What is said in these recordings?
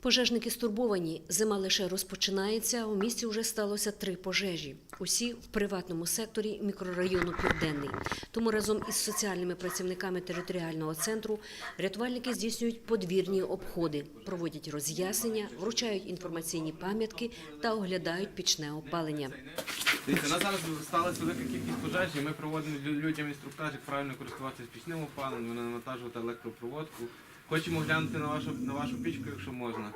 Пожежники стурбовані. Зима лише розпочинається. У місті вже сталося три пожежі. Усі в приватному секторі мікрорайону Південний. Тому разом із соціальними працівниками територіального центру рятувальники здійснюють подвірні обходи, проводять роз'яснення, вручають інформаційні пам'ятки та оглядають пічне опалення. Дивіться, у нас зараз сталася велика кількість пожеж, і ми проводимо людям інструктаж, як правильно користуватися пічним опаленням, навантажувати електропроводку. Хочемо глянути на вашу на вашу пічку, якщо можна.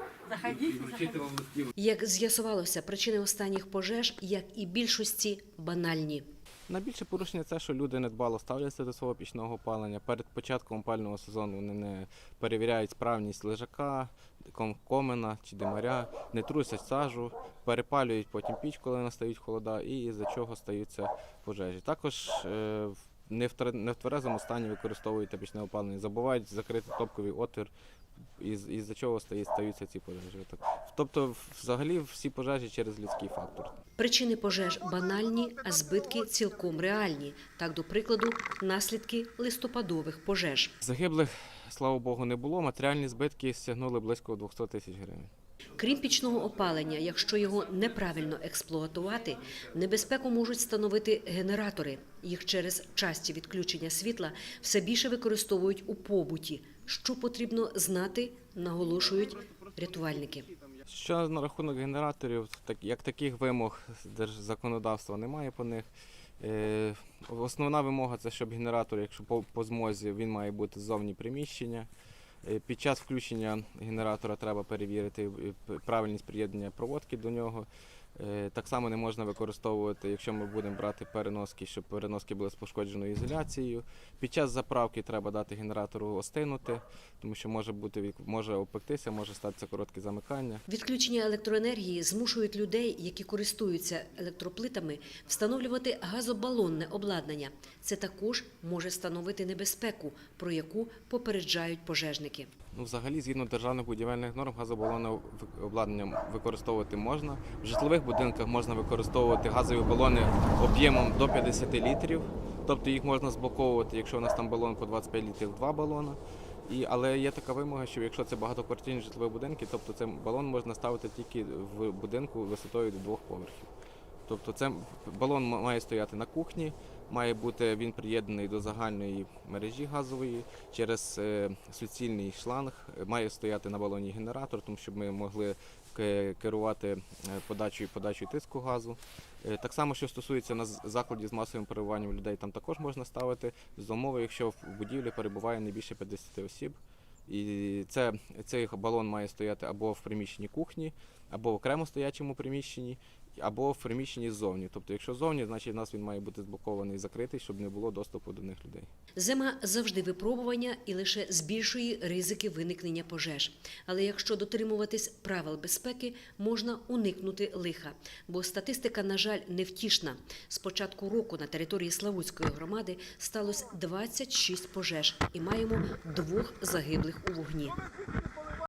І, і вручити вам листів. Як з'ясувалося, причини останніх пожеж, як і більшості, банальні. Найбільше порушення це, що люди недбало ставляться до свого пічного опалення. Перед початком опалювального сезону вони не перевіряють справність лежака, ком- комина чи димаря, не трусять сажу, перепалюють потім піч, коли настають холода, і з-за чого стаються пожежі. Також е, в- не в не в тверезому стані використовують пічне опалення, забувають закрити топковий отвір, із- із-за чого стають- стаються ці пожежі. Так. Тобто, взагалі, всі пожежі через людський фактор. Причини пожеж банальні, а збитки цілком реальні. Так, до прикладу, наслідки листопадових пожеж. Загиблих, слава Богу, не було. Матеріальні збитки стягнули близько 200 тисяч гривень. Крім пічного опалення, якщо його неправильно експлуатувати, небезпеку можуть становити генератори. Їх через часті відключення світла все більше використовують у побуті. Що потрібно знати, наголошують рятувальники. Що на рахунок генераторів, так як таких вимог держзаконодавства немає по них. Е, Основна вимога це, щоб генератор, якщо по, по змозі, він має бути ззовні приміщення. Е, Під час включення генератора треба перевірити е, правильність приєднання проводки до нього. Е, Так само не можна використовувати, якщо ми будемо брати переноски, щоб переноски були з пошкодженою ізоляцією. Під час заправки треба дати генератору остинути, тому що може бути може опектися, може статися коротке замикання. Відключення електроенергії змушують людей, які користуються електроплитами, встановлювати газобалонне обладнання. Це також може становити небезпеку, про яку попереджають пожежники. Ну, взагалі, згідно державних будівельних норм, газобалонне в- обладнання використовувати можна. В житлових будинках можна використовувати газові балони об'ємом до 50 літрів. Тобто їх можна зблоковувати, якщо у нас там балон по 25 літрів, два балони. І, але є така вимога, що якщо це багатоквартирні житлові будинки, тобто цей балон можна ставити тільки в будинку висотою до двох поверхів. Тобто це балон має стояти на кухні, має бути він приєднаний до загальної мережі газової через е, суцільний шланг. Має стояти на балоні генератор, тому щоб ми могли керувати е, подачею подачею тиску газу. Е, Так само, що стосується на з- закладів з масовим перебуванням людей, там також можна ставити з умови, якщо в будівлі перебуває не більше 50 осіб. І це, цей балон має стояти або в приміщенні кухні, або в окремо стоячому приміщенні, або в приміщенні ззовні. Тобто, якщо ззовні, значить у нас він має бути зблокований і закритий, щоб не було доступу до них людей. Зима завжди випробування і лише збільшує ризики виникнення пожеж. Але якщо дотримуватись правил безпеки, можна уникнути лиха. Бо статистика, на жаль, невтішна. З початку року на території Славутської громади сталося 26 пожеж і маємо двох загиблих у вогні.